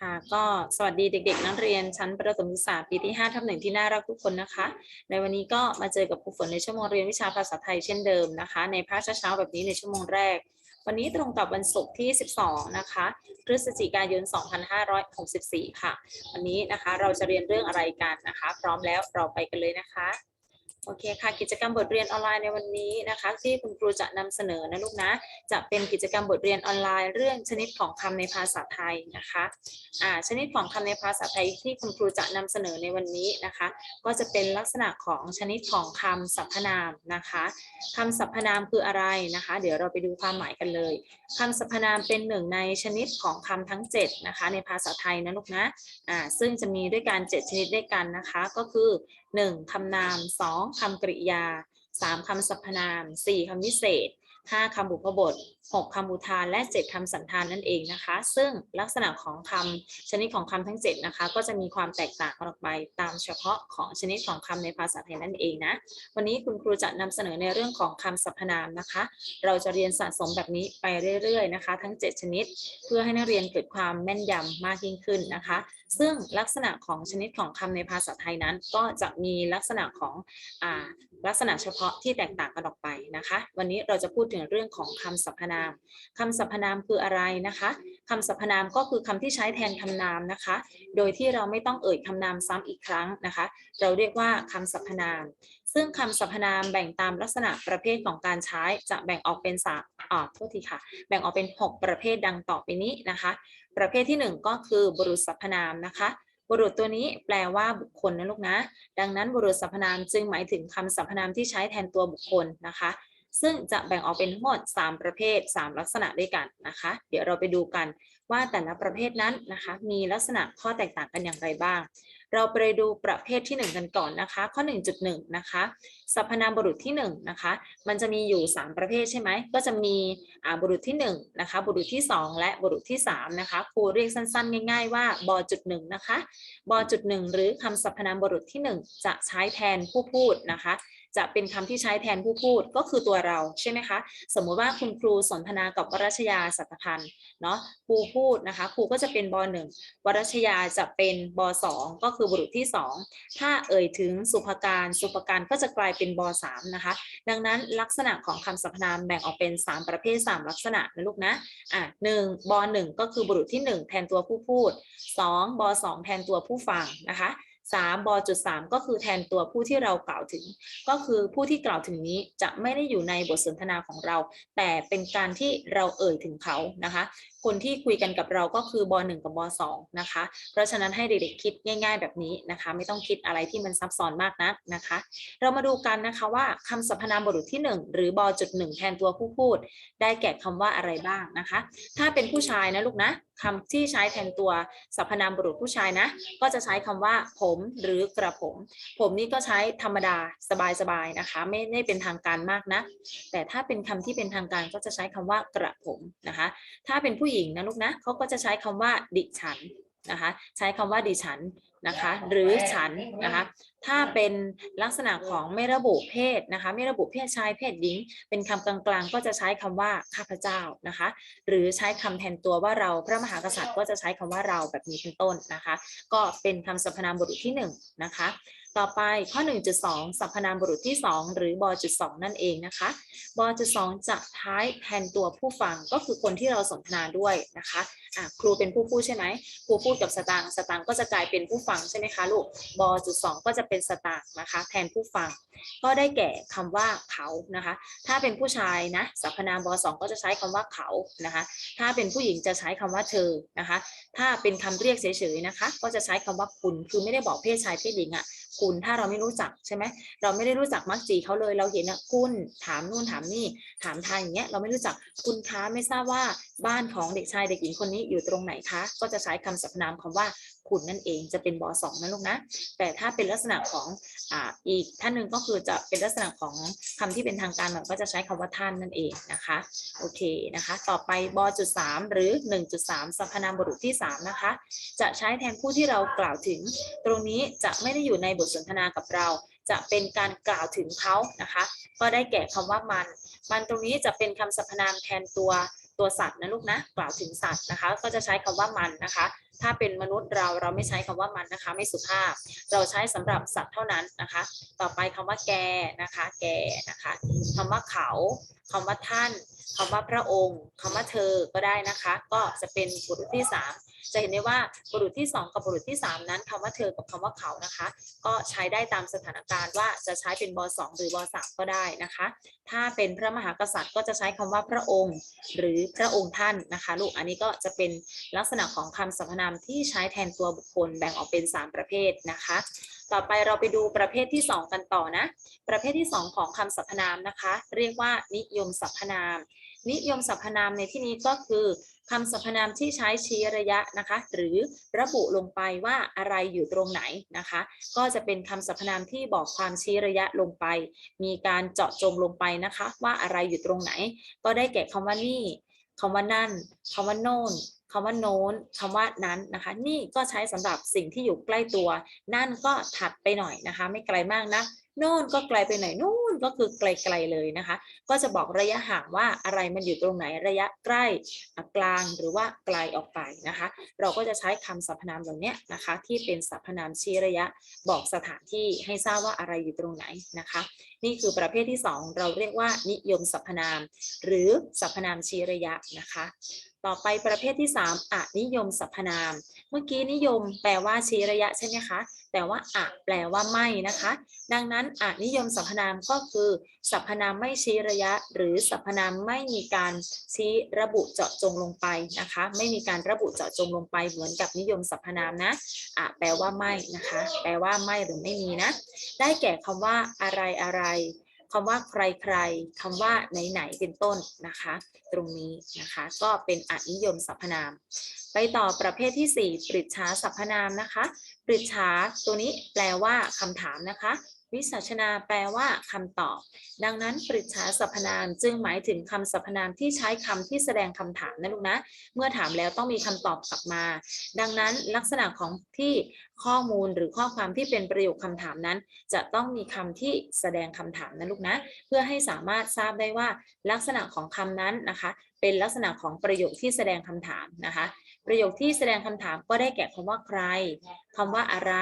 ค่ะก็สวัสดีเด็ก ๆ นักเรียนชั้นประถมศึกษาปีที่5ทับหนึ่งที่น่ารักทุกคนนะคะ ในวันนี้ก็มาเจอกับครูฝนในชั่วโมงเรียนวิชาภาษาไทยเช่นเดิมนะคะ ในภาคเช้าๆแบบนี้ในชั่วโมงแรก วันนี้ตรงกับวันศุกร์ที่ 12 นะคะพฤศจิกายน 2564 ค่ะ วันนี้นะคะเราจะเรียนเรื่องอะไรกันนะคะ พร้อมแล้วเราไปกันเลยนะคะ โอเคค่ะกิจกรรมบทเรียนออนไลน์ในวันนี้นะคะ ที่คุณครูจะนำเสนอนะลูกนะจะเป็นกิจกรรมบทเรียนออนไลน์ เรื่องชนิดของคำในภาษาไทยนะคะอ่าชนิดของคำในภาษาไทยที่คุณครูจะนำเสนอในวันนี้นะคะ ก็จะเป็นลักษณะของชนิดของคำสรรพนามนะคะคำสรรพนามคืออะไรนะคะ เดี๋ยวเราไปดูความหมายกันเลยคำสรรพนามเป็นหนึ่งในชนิดของคำทั้ง 7 นะคะ ในภาษาไทยนะลูกนะอ่าซึ่งจะมีด้วยกัน7ชนิดด้วยกันนะคะ ก็คือ 1. คำนาม 2. คำกริยา 3. คำสรรพนาม 4. คำวิเศษ 5. คำบุพบท 6. คำอุทานและ 7. คำสันธานนั่นเองนะคะ ซึ่งลักษณะของคำชนิดของคำทั้ง 7 นะคะ ก็จะมีความแตกต่างกันออกไปตามเฉพาะของชนิดของคำในภาษาไทยนั่นเองนะ วันนี้คุณครูจะนำเสนอในเรื่องของคำสรรพนามนะคะ เราจะเรียนสะสมแบบนี้ไปเรื่อยๆนะคะ ทั้ง 7 ชนิด เพื่อให้นักเรียนเกิดความแม่นยำมากยิ่งขึ้นนะคะ ซึ่งลักษณะของชนิดของคำในภาษาไทยนั้น ก็จะมีลักษณะของอลักษณะเฉพาะที่แตกต่างกันออกไปนะคะ วันนี้เราจะพูดถึงเรื่องของคำสรรพนามคำสรรพนามคืออะไรนะคะคำสรรพนามก็คือคำที่ใช้แทนคำนามนะคะ โดยที่เราไม่ต้องเอ่ยคำนามซ้ำอีกครั้งนะคะ เราเรียกว่าคำสรรพนาม ซึ่งคำสรรพนามแบ่งตามลักษณะประเภทของการใช้จะแบ่งออกเป็นสามอ่าโทษทีค่ะ แบ่งออกเป็น 6 ประเภทดังต่อไปนี้นะคะ ประเภทที่ 1 ก็คือบุรุษสรรพนามนะคะบุรุษตัวนี้แปลว่าบุคคลนะลูกนะ ดังนั้นบุรุษสรรพนามจึงหมายถึงคำสรรพนามที่ใช้แทนตัวบุคคลนะคะ ซึ่งจะแบ่งออกเป็นทั้งหมด 3 ประเภท 3 ลักษณะด้วยกันนะคะ เดี๋ยวเราไปดูกันว่าแต่ละประเภทนั้นนะคะ มีลักษณะข้อแตกต่างกันอย่างไรบ้าง เราไปดูประเภทที่ 1 กันก่อนนะคะ ข้อ 1.1 นะคะสรรพนามบุรุษที่1นะคะ มันจะมีอยู่ 3 ประเภทใช่ไหม ก็จะมีบุรุษที่1นะคะ บุรุษที่ 2 และบุรุษที่3นะคะ ครูเรียกสั้น ๆ ง่าย ๆ ว่าบจุดหนึ่งนะคะบจุดหนึ่งหรือคำสรรพนามบุรุษที่ 1 จะใช้แทนผู้พูดนะคะ จะเป็นคำที่ใช้แทนผู้พูดก็คือตัวเราใช่ไหมคะ สมมุติว่าคุณครูสนทนากับวรัชยาสัตพันธ์เนาะครูพูดนะคะครูก็จะเป็นบหนึ่งวรัชยาจะเป็นบสองก็คือบุรุษที่สองถ้าเอ่ยถึงสุภการสุภการก็จะกลายเป็นบสามนะคะ ดังนั้นลักษณะของคำสรรพนามแบ่งออกเป็น 3 ประเภท 3 ลักษณะนะลูกนะอะหนึ่งบหนึ่งก็คือบุรุษที่ 1 แทนตัวผู้พูด 2บสองแทนตัวผู้ฟังนะคะ 3บจุด3ก็คือแทนตัวผู้ที่เรากล่าวถึง ก็คือผู้ที่กล่าวถึงนี้จะไม่ได้อยู่ในบทสนทนาของเรา แต่เป็นการที่เราเอ่ยถึงเขานะคะคนที่คุยกันกับเราก็คือบหนึ่งกับบสองนะคะ เพราะฉะนั้นให้เด็กๆคิดง่าย ๆ แบบนี้นะคะ ไม่ต้องคิดอะไรที่มันซับซ้อนมากนักนะคะ เรามาดูกันนะคะว่าคำสรรพนามบุรุษที่ 1 หรือบอจุดหนึ่งแทนตัวผู้พูด ได้แก่คำว่าอะไรบ้างนะคะ ถ้าเป็นผู้ชายนะลูกนะคำที่ใช้แทนตัวสรรพนามบุรุษผู้ชายนะ ก็จะใช้คำว่าผมหรือกระผม ผมนี่ก็ใช้ธรรมดาสบายๆนะคะ ไม่ได้เป็นทางการมากนะ แต่ถ้าเป็นคำที่เป็นทางการก็จะใช้คำว่ากระผมนะคะ ถ้าเป็นผู้หญิงนะลูกนะเขาก็จะใช้คำว่าดิฉันนะคะใช้คำว่าดิฉันนะคะหรือฉันนะคะถ้าเป็นลักษณะของไม่ระบุเพศนะคะไม่ระบุเพศชายเพศหญิง เป็นคำกลางๆ ก็จะใช้คำว่าข้าพเจ้านะคะหรือใช้คำแทนตัวว่าเราพระมหากษัตริย์ก็จะใช้คำว่าเราแบบนี้เป็นต้นนะคะ ก็เป็นคำสรรพนามบุรุษที่หนึ่งนะคะ ต่อไปข้อ 1.2 สรรพนามบุรุษที่ 2 หรือบจุด2นั่นเองนะคะบจุด2จะท้ายแทนตัวผู้ฟังก็คือคนที่เราสนทนาด้วยนะคะะครูเป็นผู้พูดใช่ไหมครูพูดกับสตางสตางก็จะกลายเป็นผู้ฟังใช่ไหมคะลูกบจุด2ก็จะเป็นสตางนะคะแทนผู้ฟัง ก็ได้แก่คำว่าเขานะคะ ถ้าเป็นผู้ชายนะสรรพนามบสองก็จะใช้คำว่าเขานะคะ ถ้าเป็นผู้หญิงจะใช้คำว่าเธอนะคะ ถ้าเป็นคำเรียกเฉยๆนะคะ ก็จะใช้คำว่าคุณคือไม่ได้บอกเพศชายเพศหญิงอะ คุณถ้าเราไม่รู้จักใช่ไหมเราไม่ได้รู้จักมักจีเขาเลยเราเห็นอะคุณถามนู่นถามนี่ถามทางอย่างเงี้ยเราไม่รู้จักคุณคะไม่ทราบว่าบ้านของเด็กชายเด็กหญิงคนนี้อยู่ตรงไหนคะ ก็จะใช้คำสรรพนามคำว่า คุณนั่นเองจะเป็นบสองนะลูกนะ แต่ถ้าเป็นลักษณะของอ่าอีกท่านหนึ่งก็คือจะเป็นลักษณะของคำที่เป็นทางการหน่อยก็จะใช้คำว่าท่านนั่นเองนะคะโอเคนะคะ ต่อไปบจุดสามหรือ 1.3สรรพนามบุรุษที่ 3 นะคะ จะใช้แทนผู้ที่เรากล่าวถึง ตรงนี้จะไม่ได้อยู่ในบทสนทนากับเรา จะเป็นการกล่าวถึงเขานะคะ ก็ได้แก่คำว่ามัน มันตรงนี้จะเป็นคำสรรพนามแทนตัวตัวสัตว์นะลูกนะกล่าวถึงสัตว์นะคะ ก็จะใช้คำว่ามันนะคะ ถ้าเป็นมนุษย์เราเราไม่ใช้คำว่ามันนะคะ ไม่สุภาพ เราใช้สำหรับสัตว์เท่านั้นนะคะ ต่อไปคำว่าแกนะคะ แกนะคะคำว่าเขาคำว่าท่านคำว่าพระองค์คำว่าเธอก็ได้นะคะ ก็จะเป็นบทที่สาม จะเห็นได้ว่าบุรุษที่สองกับบุรุษที่สามนั้นคำว่าเธอกับคำว่าเขานะคะ ก็ใช้ได้ตามสถานการณ์ว่าจะใช้เป็นบสองหรือบสามก็ได้นะคะ ถ้าเป็นพระมหากษัตริย์ก็จะใช้คำว่าพระองค์ หรือพระองค์ท่านนะคะลูกอันนี้ก็จะเป็นลักษณะของคำสรรพนามที่ใช้แทนตัวบุคคลแบ่งออกเป็น 3 ประเภทนะคะ ต่อไปเราไปดูประเภทที่ 2 กันต่อนะ ประเภทที่ 2 ของคำสรรพนามนะคะ เรียกว่านิยมสรรพนาม นิยมสรรพนามในที่นี้ก็คือ คำสรรพนามที่ใช้ชี้ระยะนะคะ หรือระบุลงไปว่าอะไรอยู่ตรงไหนนะคะ ก็จะเป็นคำสรรพนามที่บอกความชี้ระยะลงไป มีการเจาะจงลงไปนะคะ ว่าอะไรอยู่ตรงไหน ก็ได้แก่คำว่านี่คำว่านั่นคำว่าโน่นคำว่าโน้นคำว่านั้นนะคะ นี่ก็ใช้สำหรับสิ่งที่อยู่ใกล้ตัว นั่นก็ถัดไปหน่อยนะคะ ไม่ไกลมากนะ โน่นก็ไกลไปไหนนู่นก็คือไกลๆเลยนะคะ ก็จะบอกระยะห่างว่าอะไรมันอยู่ตรงไหนระยะใกล้กลางหรือว่าไกลออกไปนะคะ เราก็จะใช้คำสรรพนามเหล่านี้นะคะ ที่เป็นสรรพนามชี้ระยะบอกสถานที่ให้ทราบว่าอะไรอยู่ตรงไหนนะคะ นี่คือประเภทที่ 2 เราเรียกว่านิยมสรรพนาม หรือสรรพนามชี้ระยะนะคะ ต่อไปประเภทที่ 3อะนิยมสรรพนาม เมื่อกี้นิยมแปลว่าชี้ระยะใช่ไหมคะ แต่ว่าอะแปลว่าไม่นะคะ ดังนั้นอะนิยมสรรพนามก็คือสรรพนามไม่ชี้ระยะ หรือสรรพนามไม่มีการชี้ระบุเจาะจงลงไปนะคะ ไม่มีการระบุเจาะจงลงไปเหมือนกับนิยมสรรพนามนะอะแปลว่าไม่นะคะ แปลว่าไม่หรือไม่มีนะ ได้แก่คำว่าอะไรอะไร คำว่าใครใครคำว่าไหนไหนเป็นต้นนะคะ ตรงนี้นะคะก็เป็นอนิยมสรรพนาม ไปต่อประเภทที่ 4 ปริชาสรรพนามนะคะ ปริชาตัวนี้แปลว่าคำถามนะคะ วิสัชนาแปลว่าคำตอบ ดังนั้นปริจฉาสรรพนามจึงหมายถึงคำสรรพนามที่ใช้คำที่แสดงคำถามนะลูกนะ เมื่อถามแล้วต้องมีคำตอบกลับมา ดังนั้นลักษณะของที่ข้อมูลหรือข้อความที่เป็นประโยคคำถามนั้น จะต้องมีคำที่แสดงคำถามนะลูกนะ เพื่อให้สามารถทราบได้ว่าลักษณะของคำนั้นนะคะ เป็นลักษณะของประโยคที่แสดงคำถามนะคะ ประโยคที่แสดงคำถามก็ได้แก่คำว่าใครคำว่าอะไร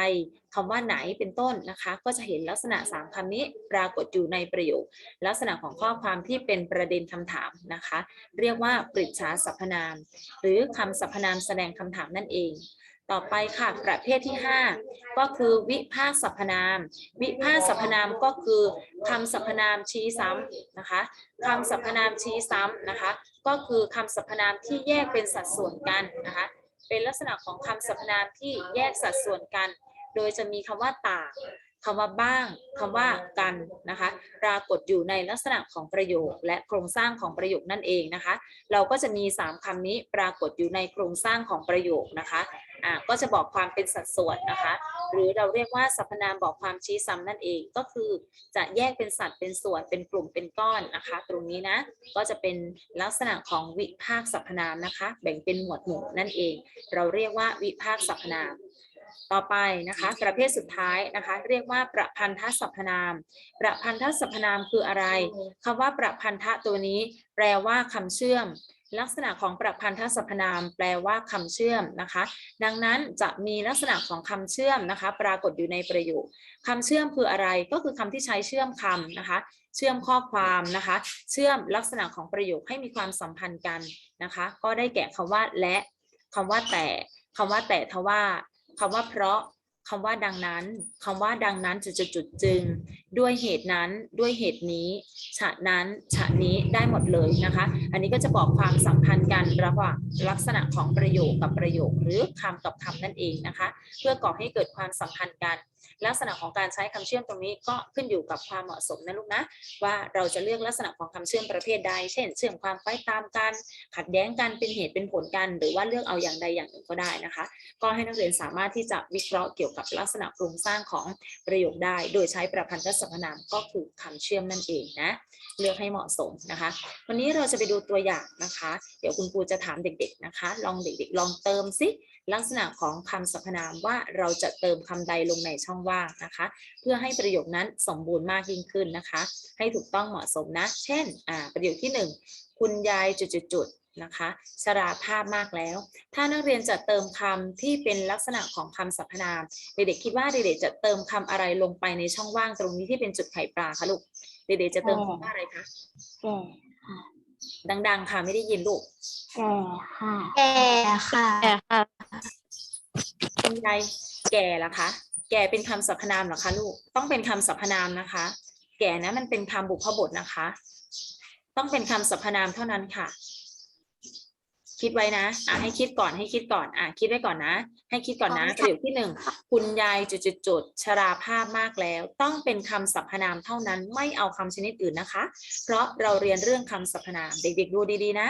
คำว่าไหนเป็นต้นนะคะ ก็จะเห็นลักษณะ 3คำนี้ปรากฏอยู่ในประโยค ลักษณะของข้อความที่เป็นประเด็นคำถามนะคะ เรียกว่าปริจฉาสรรพนาม หรือคำสรรพนามแสดงคำถามนั่นเองต่อไปค่ะประเภทที่ 5 ก็คือวิภาคสรรพนาม วิภาคสรรพนามก็คือคำสรรพนามชี้ซ้ำนะคะคำสรรพนามชี้ซ้ำนะคะ ก็คือคำสรรพนามที่แยกเป็นสัดส่วนกันนะคะเป็นลักษณะของคำสรรพนามที่แยกสัดส่วนกัน โดยจะมีคำว่าต่างคำว่าบ้างคำว่ากันนะคะปรากฏอยู่ในลักษณะของประโยคและโครงสร้างของประโยคนั่นเองนะคะ เราก็จะมี 3คำนี้ปรากฏอยู่ในโครงสร้างของประโยคนะคะอ่าก็จะบอกความเป็นสัดส่วนนะคะ หรือเราเรียกว่าสรรพนามบอกความชี้ซ้ำนั่นเองก็คือจะแยกเป็นสัดเป็นส่วนเป็นกลุ่มเป็นก้อนนะคะ ตรงนี้นะก็จะเป็นลักษณะของวิภาคสรรพนามนะคะ แบ่งเป็นหมวดหมู่นั่นเอง เราเรียกว่าวิภาคสรรพนาม ต่อไปนะคะประเภทสุดท้ายนะคะเรียกว่าประพันธสรรพนาม ประพันธสรรพนามคืออะไรคำว่าประพันธะตัวนี้ แปลว่าคำเชื่อม ลักษณะของประพันธสรรพนาม แปลว่าคำเชื่อมนะคะ ดังนั้นจะมีลักษณะของคำเชื่อมนะคะ ปรากฏอยู่ในประโยคคำเชื่อมคืออะไรก็คือคำที่ใช้เชื่อมคำนะคะ เชื่อมข้อความนะคะ เชื่อมลักษณะของประโยคให้มีความสัมพันธ์กันนะคะ ก็ได้แก่คำว่าและคำว่าแต่คำว่าแต่ทว่า คำว่าเพราะคำว่าดังนั้นคำว่าดังนั้นจุดจุดจุดจึง ด้วยเหตุนั้นด้วยเหตุนี้ ฉะนั้นฉะนี้ได้หมดเลยนะคะ อันนี้ก็จะบอกความสัมพันธ์กันระหว่างลักษณะของประโยคกับประโยคหรือคำกับคำนั่นเองนะคะ เพื่อก่อให้เกิดความสัมพันธ์กัน ลักษณะของการใช้คำเชื่อมตรงนี้ก็ขึ้นอยู่กับความเหมาะสมนะลูกนะ ว่าเราจะเลือกลักษณะของคำเชื่อมประเภทใด เช่น เชื่อมความคล้ายตามกัน ขัดแย้งกันเป็นเหตุเป็นผลกัน หรือว่าเลือกเอาอย่างใดอย่างหนึ่งก็ได้นะคะ ก็ให้นักเรียนสามารถที่จะวิเคราะห์เกี่ยวกับลักษณะโครงสร้างของประโยคได้ โดยใช้ประพันธสรรพนามก็คือคำเชื่อมนั่นเองนะ เลือกให้เหมาะสมนะคะ วันนี้เราจะไปดูตัวอย่างนะคะ เดี๋ยวคุณครูจะถามเด็ก ๆนะคะ ลองเด็ก ๆ ลองเติมซิ ลักษณะของคำสรรพนามว่าเราจะเติมคำใดลงในช่องว่างนะคะ เพื่อให้ประโยคนั้นสมบูรณ์มากยิ่งขึ้นนะคะ ให้ถูกต้องเหมาะสมนะ เช่นอ่าประโยคที่หนึ่งคุณยายจุดจุดจุดนะคะชราภาพมากแล้ว ถ้านักเรียนจะเติมคำที่เป็นลักษณะของคำสรรพนามเด็กๆคิดว่าเด็กๆจะเติมคำอะไรลงไปในช่องว่างตรงนี้ที่เป็นจุดไข่ปลาคะลูกเด็กๆจะเติมคำว่าอะไรคะแก่ดัง ๆ ค่ะไม่ได้ยินลูกแก่ค่ะแก่ค่ะ แก่ค่ะคุณยายแก่ละคะ แก่เป็นคำสรรพนามเหรอคะลูก ต้องเป็นคำสรรพนามนะคะ แก่นะมันเป็นคำบุพบทนะคะ ต้องเป็นคำสรรพนามเท่านั้นค่ะ คิดไว้นะ อะให้คิดก่อนให้คิดก่อน อะคิดไว้ก่อนนะ ให้คิดก่อนนะประโยคที่หนึ่งคุณยายจุดจุดจุดๆๆชราภาพมากแล้ว ต้องเป็นคำสรรพนามเท่านั้น ไม่เอาคำชนิดอื่นนะคะ เพราะเราเรียนเรื่องคำสรรพนาม เด็กๆดูดีๆนะ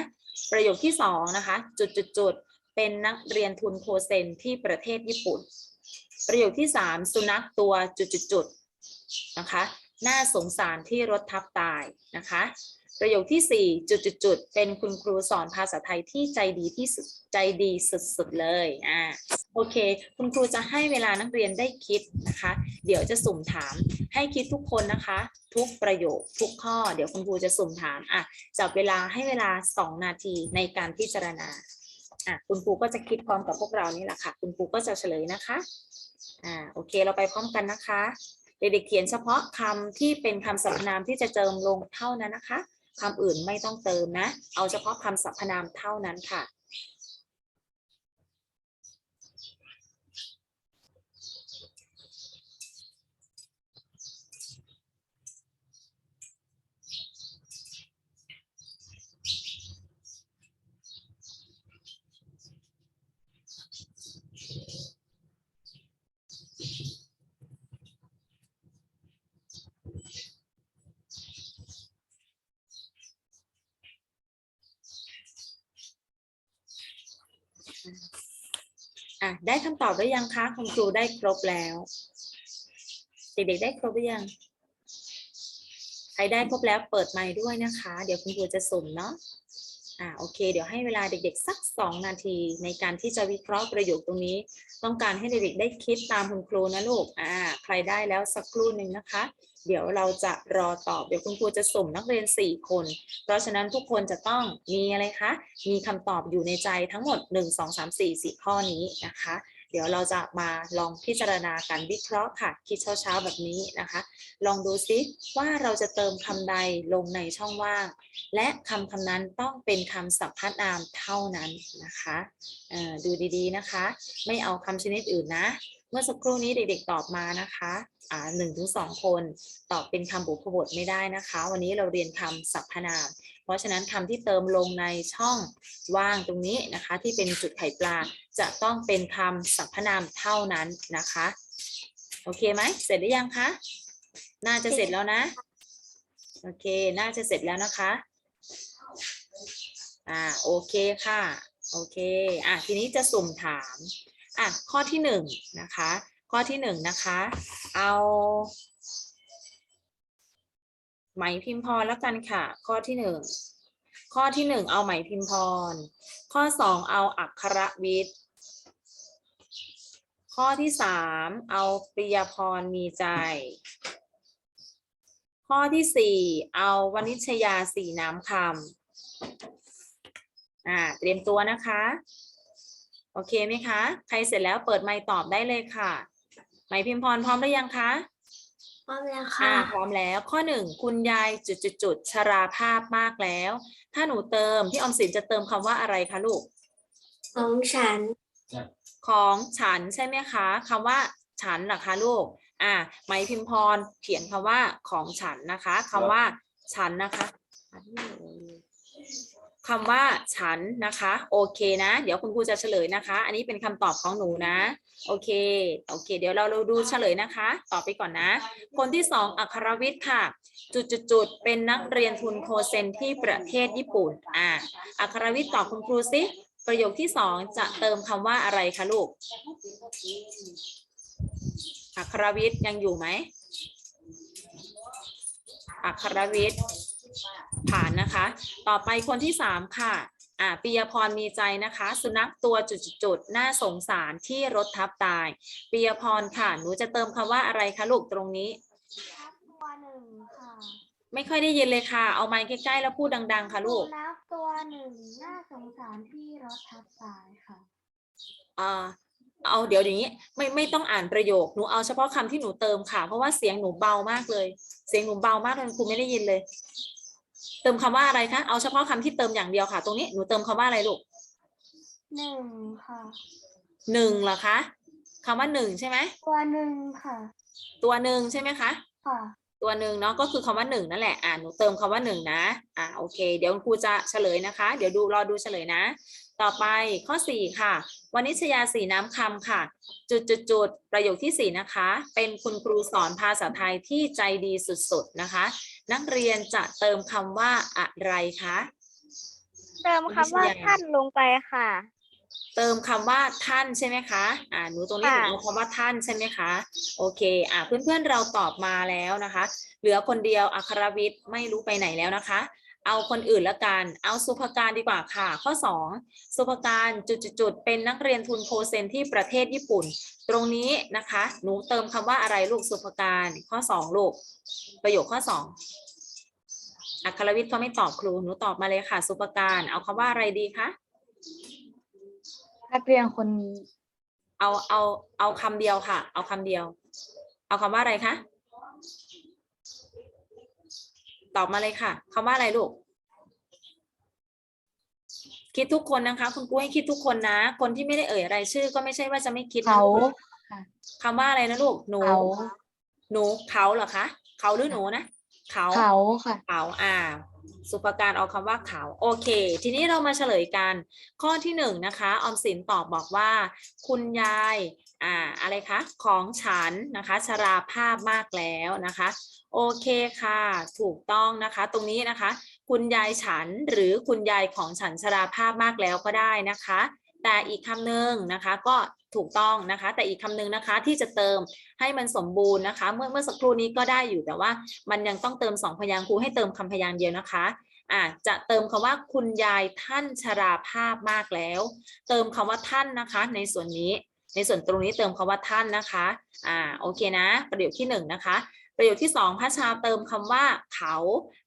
ประโยคที่สองนะคะ จุดจุดจุดๆ เป็นนักเรียนทุนโคเซนที่ประเทศญี่ปุ่น ประโยคที่สามสุนัขตัวจุดๆนะคะน่าสงสารที่รถทับตายนะคะ ประโยคที่สี่จุดจุดจุดๆเป็นคุณครูสอนภาษาไทยที่ใจดีที่สุดใจดีสุดๆเลยอ่าโอเค คุณครูจะให้เวลานักเรียนได้คิดนะคะ เดี๋ยวจะสุ่มถามให้คิดทุกคนนะคะ ทุกประโยคทุกข้อ เดี๋ยวคุณครูจะสุ่มถามอะจับเวลาให้เวลาสองนาทีในการพิจารณา อะคุณครูก็จะคิดพร้อมกับพวกเรานี่แหละค่ะ คุณครูก็จะเฉลยนะคะอ่าโอเคเราไปพร้อมกันนะคะเด็กๆเขียนเฉพาะคำที่เป็นคำสรรพนามที่จะเจิมลงเท่านั้นนะคะคำอื่นไม่ต้องเติมนะ เอาเฉพาะคำสรรพนามเท่านั้นค่ะ อะได้คำตอบหรือยังคะคุณครูได้ครบแล้วเด็กๆได้ครบหรือยัง ใครได้ครบแล้วเปิดไมค์ด้วยนะคะ เดี๋ยวคุณครูจะสุ่มเนาะอ่าโอเค เดี๋ยวให้เวลาเด็กๆ สักสองนาทีในการที่จะวิเคราะห์ประโยคตรงนี้ ต้องการให้เด็กๆได้คิดตามคุณครูนะลูกอ่าใครได้แล้วสักครู่หนึ่งนะคะ เดี๋ยวเราจะรอตอบเดี๋ยวคุณครูจะสุ่มนักเรียน 4 คน เพราะฉะนั้นทุกคนจะต้องมีอะไรคะ มีคำตอบอยู่ในใจทั้งหมด 1 2 3 4 4ข้อนี้นะคะ เดี๋ยวเราจะมาลองพิจารณาการวิเคราะห์ค่ะ คิดเช้าๆแบบนี้นะคะ ลองดูซิว่าเราจะเติมคำใดลงในช่องว่าง และคำคำนั้นต้องเป็นคำสรรพนามเท่านั้นนะคะดูดีๆนะคะ ไม่เอาคำชนิดอื่นนะ เมื่อสักครู่นี้เด็กๆตอบมานะคะอ่าหนึ่งถึงสองคนตอบเป็นคำบุพบทไม่ได้นะคะ วันนี้เราเรียนคำสรรพนาม เพราะฉะนั้นคำที่เติมลงในช่องว่างตรงนี้นะคะ ที่เป็นจุดไข่ปลา จะต้องเป็นคำสรรพนามเท่านั้นนะคะ โอเคไหมเสร็จหรือยังคะ น่าจะเสร็จแล้วนะ โอเค น่าจะเสร็จแล้วนะคะ อ่า โอเคค่ะ โอเค อะ ทีนี้จะสุ่มถาม อะ ข้อที่หนึ่งนะคะ ข้อที่หนึ่งนะคะ เอาไหมพิมพรแล้วกันค่ะ ข้อที่หนึ่งข้อที่หนึ่งเอาไหมพิมพร ข้อสองเอาอักขระวิทย์ ข้อที่สามเอาปริยพรมีใจ ข้อที่สี่เอาวณิชยาสีน้ำคำอ่าเตรียมตัวนะคะ โอเคไหมคะ ใครเสร็จแล้วเปิดไมค์ตอบได้เลยค่ะไหมพิมพรพร้อมหรือยังคะพร้อมแล้วอ่าค่ะพร้อมแล้วข้อหนึ่งคุณยายจุดจุดจุดๆๆชราภาพมากแล้ว ถ้าหนูเติมพี่ออมสินจะเติมคำว่าอะไรคะลูก ของฉัน ของฉันใช่ไหมคะคำว่าฉันเหรอคะลูก อ่าไหมพิมพรเขียนคำว่าของฉันนะคะคำว่าฉันนะคะคำว่าฉันนะคะ โอเคนะ เดี๋ยวคุณครูจะเฉลยนะคะ อันนี้เป็นคำตอบของหนูนะ โอเค โอเค เดี๋ยวเราดูเฉลยนะคะ ต่อไปก่อนนะ คนที่สองอัครวิทย์ค่ะ จุดจุดจุดเป็นนักเรียนทุนโคเซนที่ประเทศญี่ปุ่น อ่าอัครวิทย์ตอบคุณครูสิ ประโยคที่สองจะเติมคำว่าอะไรคะลูกอัครวิทย์ยังอยู่ไหมอัครวิทย์ผ่านนะคะ ต่อไปคนที่สามค่ะอ่าปิยพรมีใจนะคะ สุนัขตัวจุดๆๆน่าสงสารที่รถทับตายปิยพรค่ะ หนูจะเติมคำว่าอะไรคะลูกตรงนี้ตัวหนึ่งค่ะไม่ค่อยได้ยินเลยค่ะ เอาไมค์ใกล้ๆแล้วพูดดัง ๆ ค่ะลูก นัก ตตัวหนึ่งน่าสงสารที่รถทับตายค่ะ อ่า เอาเดี๋ยวอย่างนี้ ไม่ไม่ต้องอ่านประโยคหนูเอาเฉพาะคำที่หนูเติมค่ะ เพราะว่าเสียงหนูเบามากเลย เสียงหนูเบามากเลยครูไม่ได้ยินเลย เติมคำว่าอะไรคะเอาเฉพาะคำที่เติมอย่างเดียวค่ะ ตรงนี้หนูเติมคำว่าอะไรลูกหนึ่งค่ะ หนึ่งเหรอคะคำว่าหนึ่งใช่ไหมตัวหนึ่งค่ะ ตัวหนึ่งใช่ไหมคะ ค่ะ ตัวหนึ่งเนาะก็คือคำว่าหนึ่งนั่นแหละอ่าหนูเติมคำว่าหนึ่งนะอ่าโอเค เดี๋ยวคุณครูจะเฉลยนะคะ เดี๋ยวดูรอดูเฉลยนะ ต่อไปข้อสี่ค่ะวนิชยาสีน้ำคำค่ะ จุดจุดจุดประโยคที่สี่นะคะ เป็นคุณครูสอนภาษาไทยที่ใจดีสุดๆนะคะ นักเรียนจะเติมคำว่าอะไรคะเติมคำว่าวิทยาท่านลงไปค่ะ เติมคำว่าท่านใช่ไหมคะอ่าหนูตรงนี้หนูค่ะเอาคำว่าท่านใช่ไหมคะโอเคอ่าเพื่อนๆเราตอบมาแล้วนะคะ เหลือคนเดียวอัครวิทย์ไม่รู้ไปไหนแล้วนะคะ เอาคนอื่นละกันเอาสุภการดีกว่าค่ะ ข้อ 2 สุภการจุดๆๆเป็นนักเรียนทุนโคเซนที่ประเทศญี่ปุ่น ตรงนี้นะคะ หนูเติมคำว่าอะไรลูกสุภการข้อ 2 ลูก ประโยคข้อ 2อัครวิทย์เขาไม่ตอบครูหนูตอบมาเลยค่ะ สุภการ เอาคำว่าอะไรดีคะ นักเรียนคนนี้ เอาเอาเอาคำเดียวค่ะ เอาคำเดียว เอาคำว่าอะไรคะตอบมาเลยค่ะคำว่าอะไรลูก คิดทุกคนนะคะ คุณกุ้ยให้คิดทุกคนนะ คนที่ไม่ได้เอ่ยรายชื่อ ก็ไม่ใช่ว่าจะไม่คิดนะเขาลูกค่ะคำว่าอะไรนะลูกหนู เขาหนูเขาเหรอคะเขาหรือหนูนะเขาเขาค่ะ เขาอ่า สุภการเอาคำว่าขาว โอเค ทีนี้เรามาเฉลยกัน ข้อที่หนึ่งนะคะออมสินตอบบอกว่า คุณยายอ่าอะไรคะ ของฉันนะคะชราภาพมากแล้วนะคะ โอเคค่ะ ถูกต้องนะคะ ตรงนี้นะคะ คุณยายฉันหรือคุณยายของฉันชราภาพมากแล้วก็ได้นะคะ แต่อีกคำหนึ่งนะคะก็ ถูกต้องนะคะ แต่อีกคำหนึ่งนะคะที่จะเติมให้มันสมบูรณ์นะคะ เมื่อเมื่อสักครู่นี้ก็ได้อยู่แต่ว่ามันยังต้องเติมสองพยางค์ครูให้เติมคำพยางค์เดียวนะคะอะจะเติมคำว่าคุณยายท่านชราภาพมากแล้ว เติมคำว่าท่านนะคะ ในส่วนนี้ ในส่วนตรงนี้เติมคำว่าท่านนะคะอ่าโอเคนะ ประโยคที่หนึ่งนะคะ ประโยคที่สองพระชาเติมคำว่าเขา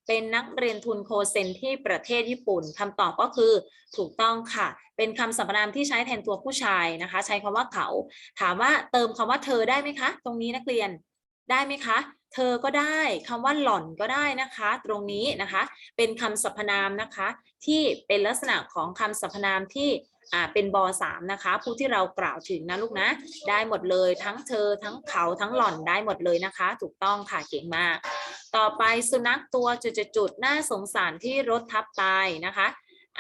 เป็นนักเรียนทุนโคเซนที่ประเทศญี่ปุ่นคำตอบก็คือถูกต้องค่ะ เป็นคำสรรพนามที่ใช้แทนตัวผู้ชายนะคะ ใช้คำว่าเขา ถามว่าเติมคำว่าเธอได้ไหมคะ ตรงนี้นักเรียนได้ไหมคะ เธอก็ได้คำว่าหล่อนก็ได้นะคะ ตรงนี้นะคะ เป็นคำสรรพนามนะคะ ที่เป็นลักษณะของคำสรรพนามที่ อ่าเป็นบสามนะคะ ผู้ที่เรากล่าวถึงนะลูกนะ ได้หมดเลยทั้งเธอทั้งเขาทั้งหล่อนได้หมดเลยนะคะ ถูกต้องค่ะเก่งมาก ต่อไปสุนัขตัวจุดๆๆน่าสงสารที่รถทับตายนะคะ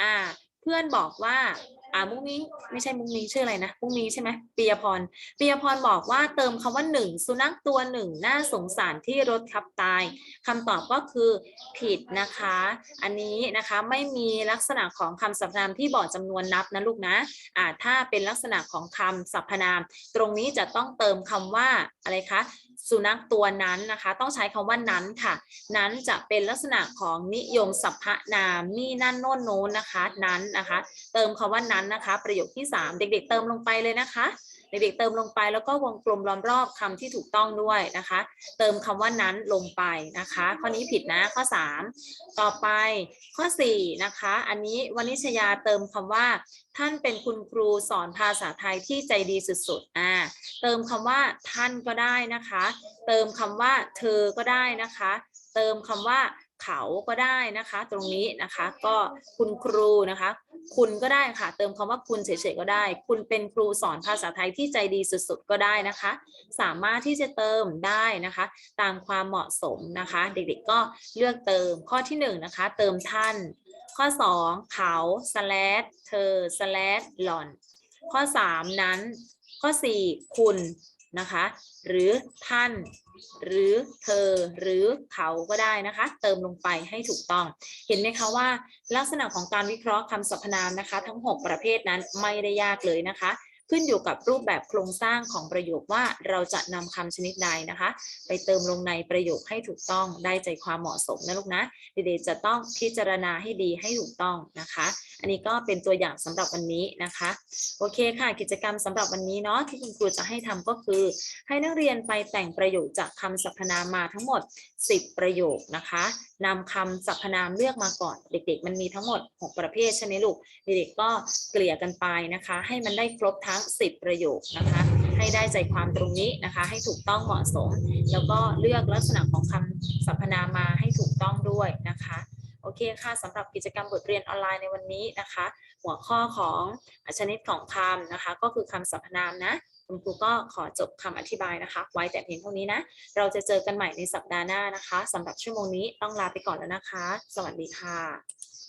อ่าเพื่อนบอกว่า อ่ามุ้งมิ้งไม่ใช่มุ้งมิ้งชื่ออะไรนะมุ้งมิ้งใช่ไหมปียพรปียพรบอกว่าเติมคำว่าหนึ่งสุนัขตัวหนึ่งน่าสงสารที่รถทับตายคำตอบก็คือผิดนะคะ อันนี้นะคะไม่มีลักษณะของคำสรรพนามที่บอกจำนวนนับนะลูกนะอ่าถ้าเป็นลักษณะของคำสรรพนาม ตรงนี้จะต้องเติมคำว่าอะไรคะ สุนัขตัวนั้นนะคะ ต้องใช้คำว่านั้นค่ะ นั้นจะเป็นลักษณะของนิยมสรรพนามนี่นั่นโน่นโน้นนะคะ นั้นนะคะ เติมคำว่านั้นนะคะ ประโยคที่ 3 เด็ก ๆ เติมลงไปเลยนะคะ เด็กๆเติมลงไปแล้วก็วงกลมล้อมรอบคำที่ถูกต้องด้วยนะคะ เติมคำว่านั้นลงไปนะคะ ข้อนี้ผิดนะข้อ 3 ต่อไปข้อ4นะคะอันนี้วนิชยาเติมคำว่า ท่านเป็นคุณครูสอนภาษาไทยที่ใจดีสุดๆอ่าเติมคำว่าท่านก็ได้นะคะ เติมคำว่าเธอก็ได้นะคะ เติมคำว่า เขาก็ได้นะคะ ตรงนี้นะคะ ก็คุณครูนะคะ คุณก็ได้ค่ะ เติมคำว่าคุณเฉยๆก็ได้ คุณเป็นครูสอนภาษาไทยที่ใจดีสุดๆก็ได้นะคะ สามารถที่จะเติมได้นะคะ ตามความเหมาะสมนะคะ เด็กๆก็เลือกเติมข้อที่หนึ่งนะคะ เติมท่าน ข้อสองเขา slash เธอ slash หล่อน ข้อสามนั้น ข้อสี่คุณ นะคะ หรือท่าน หรือเธอ หรือเขาก็ได้นะคะ เติมลงไปให้ถูกต้อง เห็นไหมคะว่า ลักษณะของการวิเคราะห์คำสรรพนามนะคะ ทั้ง 6 ประเภทนั้นไม่ได้ยากเลยนะคะ ขึ้นอยู่กับรูปแบบโครงสร้างของประโยคว่าเราจะนำคำชนิดใดนะคะ ไปเติมลงในประโยคให้ถูกต้องได้ใจความเหมาะสมนะลูกนะเด็กๆจะต้องพิจารณาให้ดีให้ถูกต้องนะคะ อันนี้ก็เป็นตัวอย่างสำหรับวันนี้นะคะ โอเคค่ะกิจกรรมสำหรับวันนี้เนาะที่คุณครูจะให้ทำก็คือ ให้นักเรียนไปแต่งประโยคจากคำสรรพนามมาทั้งหมด 10 ประโยคนะคะนำคำสรรพนามเลือกมาก่อน เด็ก ๆ มันมีทั้งหมด 6 ประเภทใช่ไหมลูกเด็กๆก็เกลี่ยกันไปนะคะ ให้มันได้ครบทั้งทั้ง 10 ประโยคนะคะ ให้ได้ใจความตรงนี้นะคะ ให้ถูกต้องเหมาะสม แล้วก็เลือกลักษณะของคำสรรพนามมาให้ถูกต้องด้วยนะคะ โอเคค่ะสำหรับกิจกรรมบทเรียนออนไลน์ในวันนี้นะคะ หัวข้อของชนิดของคำนะคะ ก็คือคำสรรพนามนะคุณครูก็ขอจบคำอธิบายนะคะ ไว้แต่เพียงเท่านี้นะ เราจะเจอกันใหม่ในสัปดาห์หน้านะคะสำหรับชั่วโมงนี้ต้องลาไปก่อนแล้วนะคะ สวัสดีค่ะ